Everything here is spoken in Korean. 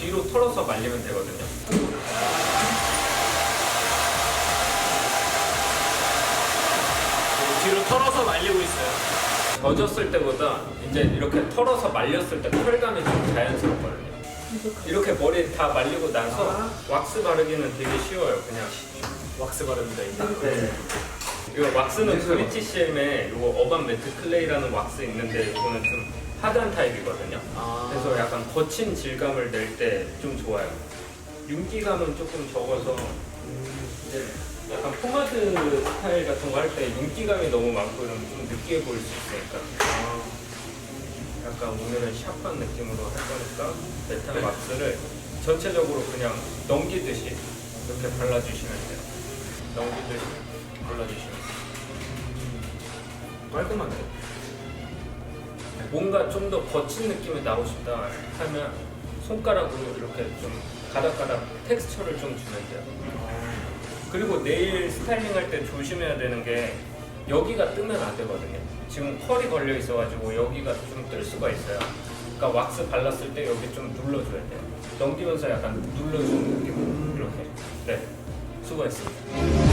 뒤로 털어서 말리면 되거든요. 네, 뒤로 털어서 말리고 있어요. 젖었을 때보다 이제 이렇게 털어서 말렸을 때 털감이 좀 자연스럽거든요. 이렇게 머리 다 말리고 나서 왁스 바르기는 되게 쉬워요. 그냥 왁스 바릅니다. 일단. 네. 이거 왁스는 네, 브리티시엠의 이거 어반 매트 클레이라는 왁스 있는데 이거는 좀 하드한 타입이거든요. 아. 그래서 약간 거친 질감을 낼 때 좀 좋아요. 윤기감은 조금 적어서 이제 약간 포마드 스타일 같은 거 할 때 윤기감이 너무 많고 이러면 좀 느끼해 보일 수 있으니까 아. 약간 오늘은 샤프한 느낌으로 할 거니까 메탈 왁스를 전체적으로 그냥 넘기듯이 이렇게 발라주시면 돼요. 넘기듯이 발라주시면 돼요. 깔끔하네. 뭔가 좀 더 거친 느낌이 나고 싶다 하면 손가락으로 이렇게 좀 가닥가닥 텍스처를 좀 주면 돼요. 그리고 네일 스타일링 할 때 조심해야 되는 게 여기가 뜨면 안 되거든요. 지금 컬이 걸려 있어가지고 여기가 좀 뜰 수가 있어요. 그러니까 왁스 발랐을 때 여기 좀 눌러줘야 돼요. 넘기면서 약간 눌러주는 느낌 이렇게. 네, 수고했습니다.